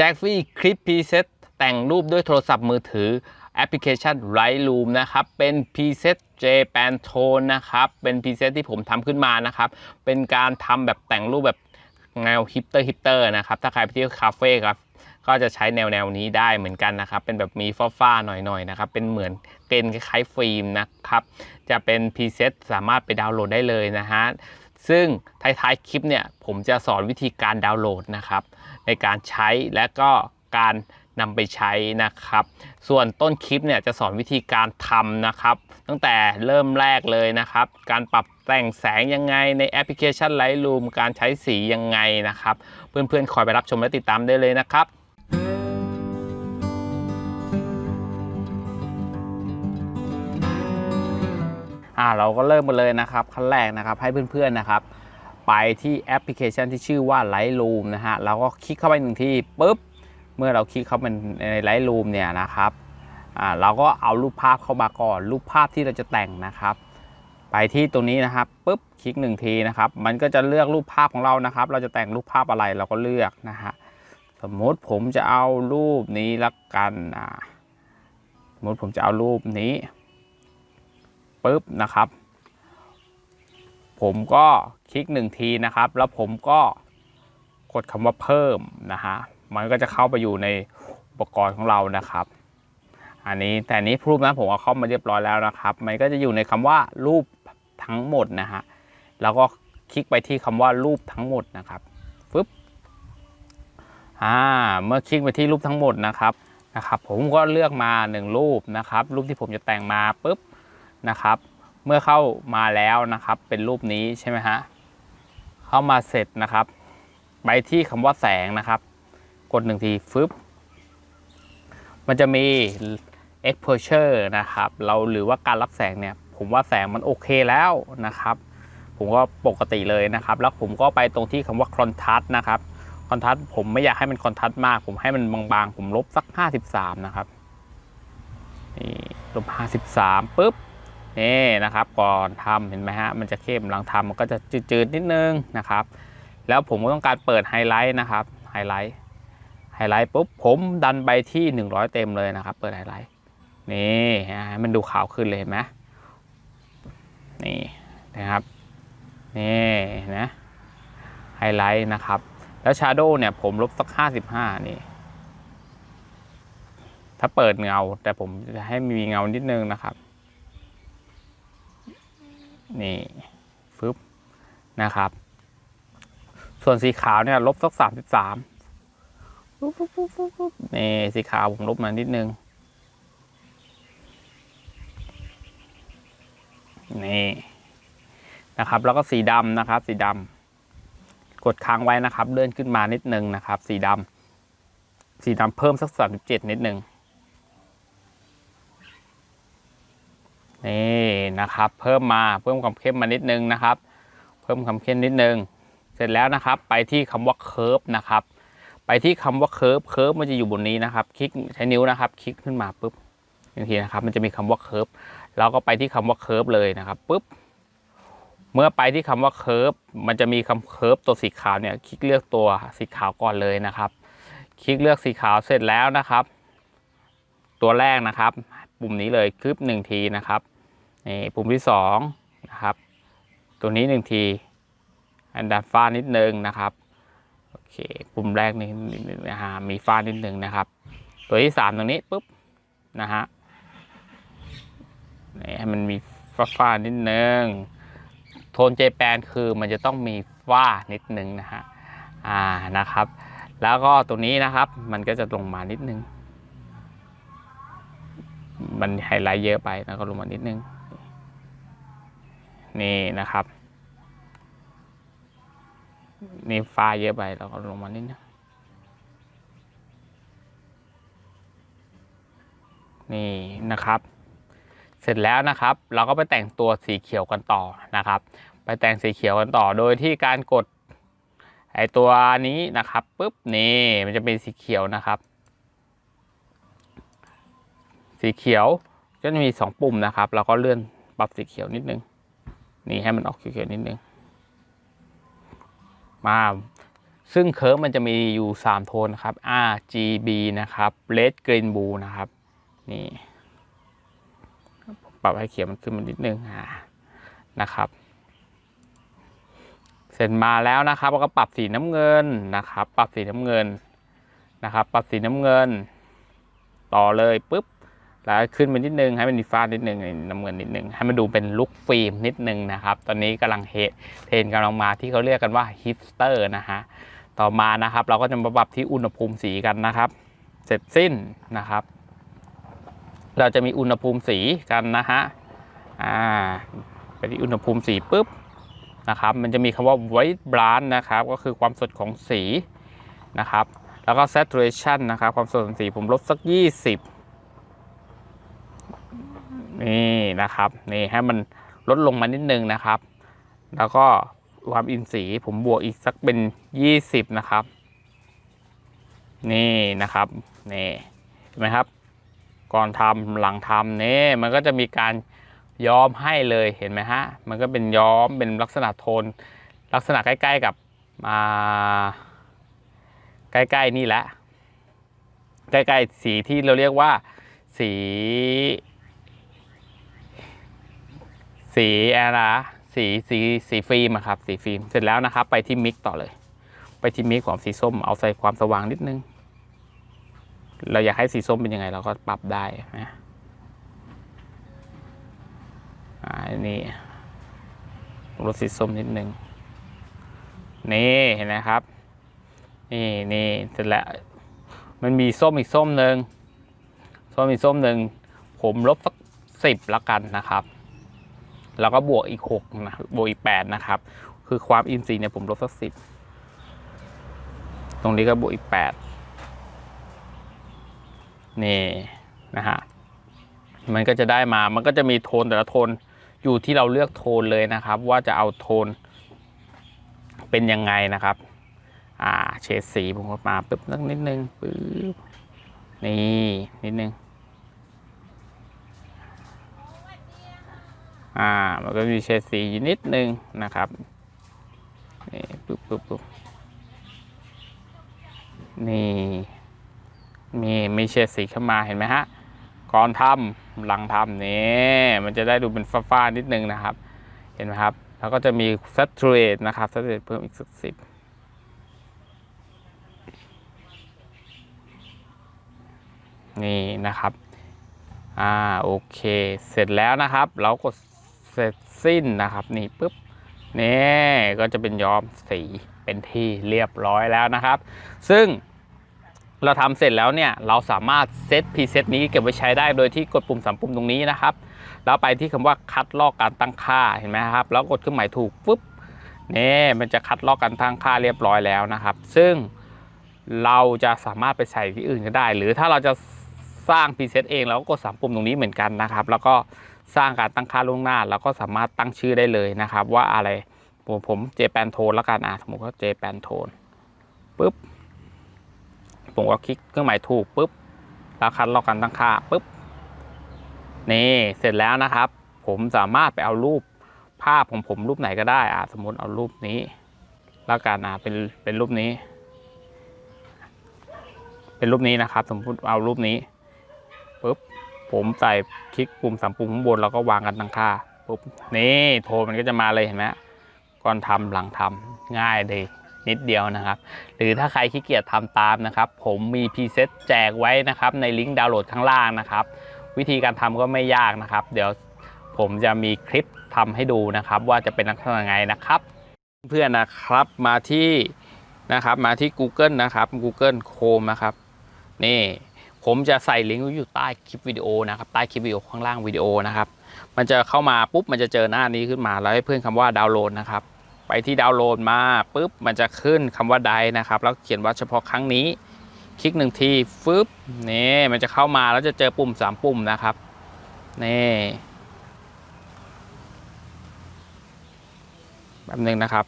จ a c k ฟี่คลิปพรีเซตแต่งรูปด้วยโทรศัพท์มือถือแอปพลิเคชัน Lightroom นะครับ เป็นพรีเซต Japan Tone นะครับ เป็นพรีเซตที่ผมทำขึ้นมานะครับ เป็นการทำแบบแต่งรูปแบบแนวฮิปเตอร์ฮิปเตอร์นะครับ ถ้าใครไปเที่ยวคาเฟ่ครับ ก็จะใช้แนวแนวนี้ได้เหมือนกันนะครับ เป็นแบบมีฟ้าๆหน่อยๆนะครับ เป็นเหมือนเกนคล้ายๆฟิล์มนะครับ จะเป็นพรีเซตสามารถไปดาวน์โหลดได้เลยนะฮะซึ่งท้ายๆคลิปเนี่ยผมจะสอนวิธีการดาวน์โหลดนะครับ ในการใช้และก็การนำไปใช้นะครับ ส่วนต้นคลิปเนี่ยจะสอนวิธีการทำนะครับ ตั้งแต่เริ่มแรกเลยนะครับ การปรับแต่งแสงยังไงในแอปพลิเคชัน Lightroom การใช้สียังไงนะครับ เพื่อนๆ คอยไปรับชมและติดตามได้เลยนะครับอ่าเราก็เริ่มกันเลยนะครับขั้นแรกนะครับให้เพื่อนๆนะครับ ไปที่แอปพลิเคชันที่ชื่อว่า Lightroom นะฮะเราก็คลิกเข้าไปหนึ่งที่ปุ๊บ เมื่อเราคลิกเข้าไปใน Lightroom เนี่ยนะครับอ่าเราก็เอารูปภาพเข้ามาก่อน รูปภาพที่เราจะแต่งนะครับ ไปที่ตรงนี้นะครับปุ๊บคลิกหนึ่งทีนะครับ มันก็จะเลือกรูปภาพของเรานะครับ เราจะแต่งรูปภาพอะไรเราก็เลือกนะฮะสมมติผมจะเอารูปนี้ละกันอ่าสมมติผมจะเอารูปนี้ปุ๊บนะครับ ผมก็คลิกหนึ่งทีนะครับ แล้วผมก็กดคำว่าเพิ่มนะฮะมันก็จะเข้าไปอยู่ในอุปกรณ์ของเรานะครับ อันนี้แต่นี้รูปนะผมเอาเข้ามาเรียบร้อยแล้วนะครับ มันก็จะอยู่ในคำว่ารูปทั้งหมดนะฮะแล้วก็คลิกไปที่คำว่ารูปทั้งหมดนะครับฟึบอ่าเมื่อคลิกไปที่รูปทั้งหมดนะครับนะครับ ผมก็เลือกมาหนึ่งรูปนะครับ รูปที่ผมจะแต่งมาปุ๊บนะครับ เมื่อเข้ามาแล้วนะครับ เป็นรูปนี้ใช่ไหมฮะเข้ามาเสร็จนะครับ ไปที่คำว่าแสงนะครับ กดหนึ่งทีฟึบมันจะมี exposure นะครับ เราหรือว่าการรับแสงเนี่ย ผมว่าแสงมันโอเคแล้วนะครับ ผมก็ปกติเลยนะครับ แล้วผมก็ไปตรงที่คำว่า contrast นะครับ contrast ผมไม่อยากให้มัน contrast มาก ผมให้มันบางๆ ผมลบสัก 53 นะครับ นี่ลบ 53ปุ๊บ นี่นะครับก่อนทำเห็นไหมฮะมันจะเข้มหลังทำมันก็จะจืดๆนิดนึงนะครับ แล้วผมก็ต้องการเปิดไฮไลท์นะครับไฮไลท์ไฮไลท์ปุ๊บผมดันไปที่ 100 เต็มเลยนะครับ เปิดไฮไลท์นี่มันดูขาวขึ้นเลยเห็นไหมนี่นะครับนี่นะไฮไลท์นะครับ แล้วชาร์โดเนี่ยผมลบสัก 55 นี่ ถ้าเปิดเงา แต่ผมจะให้มีเงานิดนึงนะครับ นี่ฟึบนะครับ ส่วนสีขาวเนี่ยลบสักสามสิบสามนี่สีขาวผมลบมานิดนึง นี่นะครับ แล้วก็สีดำนะครับ สีดำกดค้างไว้นะครับ เลื่อนขึ้นมานิดนึงนะครับ สีดำสีดำเพิ่มสักสามสิบเจ็ดนิดนึง นี่นะครับ เพิ่มมาเพิ่มความเข้มมานิดนึงนะครับ เพิ่มความเข้มนิดนึง เสร็จแล้วนะครับ ไปที่คำว่าเคิร์ฟนะครับ ไปที่คำว่าเคิร์ฟเคิร์ฟมันจะอยู่บนนี้นะครับ คลิกใช้นิ้วนะครับ คลิกขึ้นมาปุ๊บบางทีนะครับ มันจะมีคำว่าเคิร์ฟเราก็ไปที่คำว่าเคิร์ฟเลยนะครับปุ๊บเมื่อไปที่คำว่าเคิร์ฟมันจะมีคำเคิร์ฟตัวสีขาวเนี่ย คลิกเลือกตัวสีขาวก่อนเลยนะครับ คลิกเลือกสีขาวเสร็จแล้วนะครับ ตัวแรกนะครับ ปุ่มนี้เลยคลิปหนึ่งทีนะครับนี่ปุ่มที่สองนะครับ ตัวนี้หนึ่งทีอันดับฟ้านิดนึงนะครับโอเคปุ่มแรกนี่นะฮะมีฟ้านิดนึงนะครับ ตัวที่สามตรงนี้ปุ๊บนะฮะนี่ให้มันมีฟ้าฟ้านิดนึงโทนเจแปนคือมันจะต้องมีฟ้านิดนึงนะฮะอ่านะครับ แล้วก็ตัวนี้นะครับมันก็จะลงมานิดนึง มันไฮไลท์เยอะไปแล้วก็ลงมานิดนึง นี่นะครับ นี่ฟ้าเยอะไปแล้วก็ลงมานิดนึงนี่นะครับ เสร็จแล้วนะครับ เราก็ไปแต่งตัวสีเขียวกันต่อนะครับ ไปแต่งสีเขียวกันต่อโดยที่การกดไอตัวนี้นะครับปุ๊บนี่มันจะเป็นสีเขียวนะครับ สีเขียวก็จะมี 2 ปุ่มนะครับเราก็เลื่อนปรับสีเขียวนิดนึง นี่ให้มันออกเขียวๆนิดนึง มาซึ่งเคิร์ฟมันจะมีอยู่ 3 โทนนะครับ R G B นะครับ Red Green Blue นะครับ นี่ปรับให้เขียวมันขึ้นมานิดนึงอ่านะครับ เสร็จมาแล้วนะครับแล้วก็ปรับสีน้ำเงินนะครับ ปรับสีน้ำเงินนะครับ ปรับสีน้ำเงิน ต่อเลยปุ๊บ แล้วขึ้นไปนิดนึงให้มันมีฟ้านิดนึงนี่น้ำเงินนิดนึงให้มันดูเป็นลุคฟิล์มนิดนึงนะครับ ตอนนี้กำลังเฮเทรนกำลังมาที่เขาเรียกกันว่าฮิปสเตอร์นะฮะต่อมานะครับ เราก็จะมาปรับที่อุณหภูมิสีกันนะครับ เสร็จสิ้นนะครับ เราจะมีอุณหภูมิสีกันนะฮะอ่าไปที่อุณหภูมิสีปุ๊บนะครับ มันจะมีคำว่า white blend นะครับ ก็คือความสดของสีนะครับ แล้วก็ saturation นะครับ ความสดของสีผมลดสัก 20 นี่นะครับนี่ให้มันลดลงมานิดนึงนะครับ แล้วก็ความอินทรีผมบวกอีกสักเป็น 20 นะครับ นี่นะครับนี่เห็นไหมครับ ก่อนทำหลังทำนี่มันก็จะมีการย้อมให้เลยเห็นไหมฮะมันก็เป็นย้อมเป็นลักษณะโทน ลักษณะใกล้ ๆกับอ่าใกล้ ๆ นี่แหละ ใกล้ ๆ สีที่เราเรียกว่าสี สีอะไรนะสีสีสีฟิล์มอะครับสีฟิล์มเสร็จแล้วนะครับ ไปที่มิกต่อเลย ไปที่มิกของสีส้มเอาใส่ความสว่างนิดนึง เราอยากให้สีส้มเป็นยังไง เราก็ปรับได้นะอันนี้ลดสีส้มนิดนึงนี่เห็นไหมครับ นี่นี่เสร็จแล้วมันมีส้มอีกส้มหนึ่งส้มอีกส้มหนึ่งผมลบสักสิบล้วกันนะครับ แล้วก็บวกอีกหกนะบวกอีกแปดนะครับ คือความอินทรีย์เนี่ยผมลบสักสิบตรงนี้ก็บวกอีกแปดนี่นะฮะมันก็จะได้มา มันก็จะมีโทนแต่ละโทนอยู่ที่เราเลือกโทนเลยนะครับ ว่าจะเอาโทน เป็นยังไงนะครับ อ่าเฉดสีผมก็มาปึ๊บนักนิดนึงปึ๊บนี่นิดนึง อ่ามันก็มีเฉดสียินิดนึงนะครับนี่ปึ๊บปึ๊บปึ๊บนี่มีมีเฉดสีเข้ามาเห็นไหมฮะก่อนทำหลังทำนี่มันจะได้ดูเป็นฟ้าๆนิดนึงนะครับ เห็นไหมครับ แล้วก็จะมี saturate นะครับ saturate เพิ่มอีกสักสิบนี่นะครับ อ่า โอเค เสร็จแล้วนะครับ เรากด เสร็จสิ้นนะครับ นี่ปุ๊บนี่ก็จะเป็นย้อมสีเป็นที่เรียบร้อยแล้วนะครับ ซึ่งเราทำเสร็จแล้วเนี่ยเราสามารถเซตพรีเซตนี้เก็บไว้ใช้ได้โดยที่กดปุ่มสามปุ่มตรงนี้นะครับ แล้วไปที่คำว่าคัดลอกการตั้งค่าเห็นไหมครับ แล้วกดเครื่องหมายถูกปุ๊บนี่มันจะคัดลอกการตั้งค่าเรียบร้อยแล้วนะครับ ซึ่งเราจะสามารถไปใส่ที่อื่นก็ได้ หรือถ้าเราจะสร้างพรีเซตเองเราก็กดสามปุ่มตรงนี้เหมือนกันนะครับ แล้วก็ สร้างการตั้งค่าล่วงหน้า แล้วก็สามารถตั้งชื่อได้เลยนะครับ ว่าอะไรผมผมเจแปนโทนแล้วกันอะสมมติว่าเจแปนโทนปุ๊บผมก็คลิกเครื่องหมายถูกปุ๊บแล้วคัดลอกการตั้งค่าปุ๊บนี่เสร็จแล้วนะครับ ผมสามารถไปเอารูปภาพของผมรูปไหนก็ได้อะสมมติเอารูปนี้ แล้วกันอะเป็นเป็นรูปนี้ เป็นรูปนี้นะครับ สมมติเอารูปนี้ ผมใส่คลิกปุ่มสามปุ่มข้างบนแล้วก็วางกันตั้งค่าปุ๊บนี่โทรมันก็จะมาเลยเห็นไหมก่อนทำหลังทำง่ายเลยนิดเดียวนะครับ หรือถ้าใครขี้เกียจทำตามนะครับ ผมมีพรีเซตแจกไว้นะครับในลิงก์ดาวน์โหลดข้างล่างนะครับ วิธีการทำก็ไม่ยากนะครับ เดี๋ยวผมจะมีคลิปทำให้ดูนะครับ ว่าจะเป็นลักษณะยังไงนะครับ เพื่อนนะครับมาที่นะครับมาที่ Google นะครับ Google Chrome นะครับ นี่ ผมจะใส่ลิงก์ไว้อยู่ใต้คลิปวิดีโอนะครับใต้คลิปวิดีโอข้างล่างวิดีโอนะครับ มันจะเข้ามาปุ๊บมันจะเจอหน้านี้ขึ้นมาแล้วให้เพื่อนคำว่าดาวน์โหลดนะครับ ไปที่ดาวน์โหลดมาปุ๊บมันจะขึ้นคำว่าไดนะครับ แล้วเขียนว่าเฉพาะครั้งนี้ คลิกหนึ่งทีฟึบนี่มันจะเข้ามาแล้วจะเจอปุ่มสามปุ่มนะครับนี่แป๊บนึงนะครับ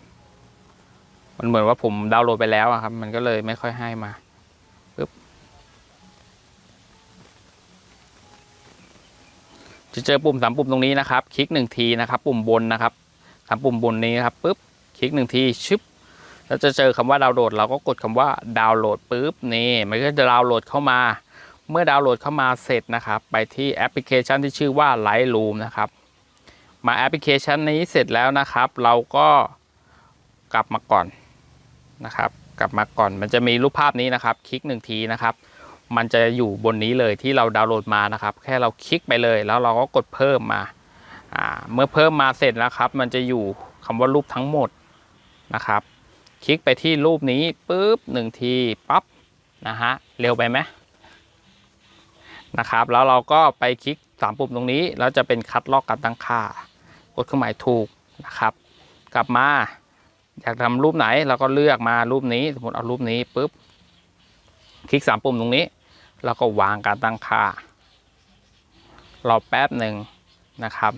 มันเหมือนว่าผมดาวน์โหลดไปแล้วอะครับ มันก็เลยไม่ค่อยให้มา จะเจอปุ่มสามปุ่มตรงนี้นะครับ คลิกหนึ่งทีนะครับ ปุ่มบนนะครับสามปุ่มบนนี้ครับปึ๊บ คลิกหนึ่งทีชึบแล้วจะเจอคำว่าดาวน์โหลด เราก็กดคำว่าดาวน์โหลดปุ๊บนี่มันก็จะดาวน์โหลดเข้ามา เมื่อดาวน์โหลดเข้ามาเสร็จนะครับ ไปที่แอปพลิเคชันที่ชื่อว่า Lightroom นะครับ มาแอปพลิเคชันนี้เสร็จแล้วนะครับ เราก็กลับมาก่อนนะครับ กลับมาก่อน มันจะมีรูปภาพนี้นะครับ คลิกหนึ่งทีนะครับ มันจะอยู่บนนี้เลยที่เราดาวน์โหลดมานะครับ แค่เราคลิกไปเลย แล้วเราก็กดเพิ่มมาเมื่อเพิ่มมาเสร็จแล้วครับ มันจะอยู่คำว่ารูปทั้งหมดนะครับ คลิกไปที่รูปนี้ปุ๊บหนึ่งทีปั๊บนะฮะเร็วไปไหมนะครับ แล้วเราก็ไปคลิกสามปุ่มตรงนี้แล้วจะเป็นคัดลอกการตั้งค่ากดเครื่องหมายถูกนะครับ กลับมาอยากทำรูปไหนเราก็เลือกมารูปนี้ สมมติเอารูปนี้ปุ๊บคลิกสามปุ่มตรงนี้ แล้วก็วางการตั้งค่า รอแป๊บหนึ่งนะครับ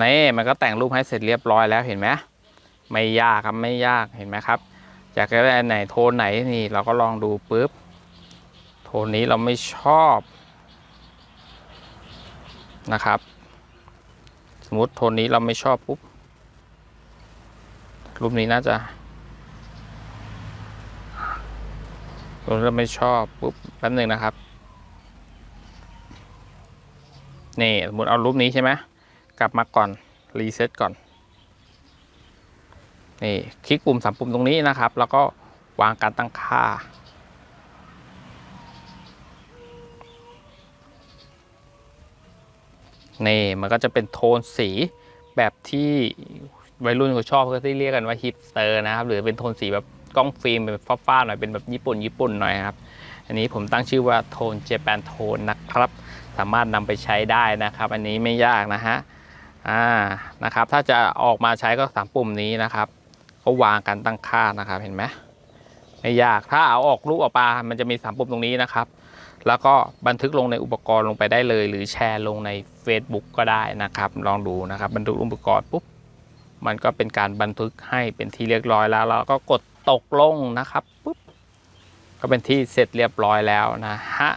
นี่มันก็แต่งรูปให้เสร็จเรียบร้อยแล้วเห็นไหมไม่ยากครับไม่ยากเห็นไหมครับอยากได้อันไหนโทนไหนนี่เราก็ลองดูปุ๊บโทนนี้เราไม่ชอบนะครับ สมมติโทนนี้เราไม่ชอบปุ๊บรูปนี้น่าจะ โทนเราไม่ชอบปุ๊บแป๊บหนึ่งนะครับ นี่สมมติเอารูปนี้ใช่ไหมกลับมาก่อน รีเซ็ตก่อน นี่คลิกปุ่มสามปุ่มตรงนี้นะครับ แล้วก็วางการตั้งค่า นี่มันก็จะเป็นโทนสีแบบที่วัยรุ่นเขาชอบก็ที่เรียกกันว่าฮิปสเตอร์นะครับ หรือเป็นโทนสีแบบ กล้องฟิล์มแบบฟ้าๆหน่อยเป็นแบบญี่ปุ่นญี่ปุ่นหน่อยครับ อันนี้ผมตั้งชื่อว่าโทนเจแปนโทนนะครับ สามารถนำไปใช้ได้นะครับ อันนี้ไม่ยากนะฮะอ่านะครับถ้าจะออกมาใช้ก็สามปุ่มนี้นะครับ ก็วางการตั้งค่านะครับเห็นไหมไม่ยากถ้าเอาออกรูปออกมามันจะมีสามปุ่มตรงนี้นะครับแล้วก็บันทึกลงในอุปกรณ์ลงไปได้เลย หรือแชร์ลงใน Facebook ก็ได้นะครับ ลองดูนะครับ บันทึกอุปกรณ์ปุ๊บมันก็เป็นการบันทึกให้เป็นที่เรียบร้อยแล้วเราก็กด ตกลงนะครับปุ๊บก็เป็นที่เสร็จเรียบร้อยแล้วนะฮะ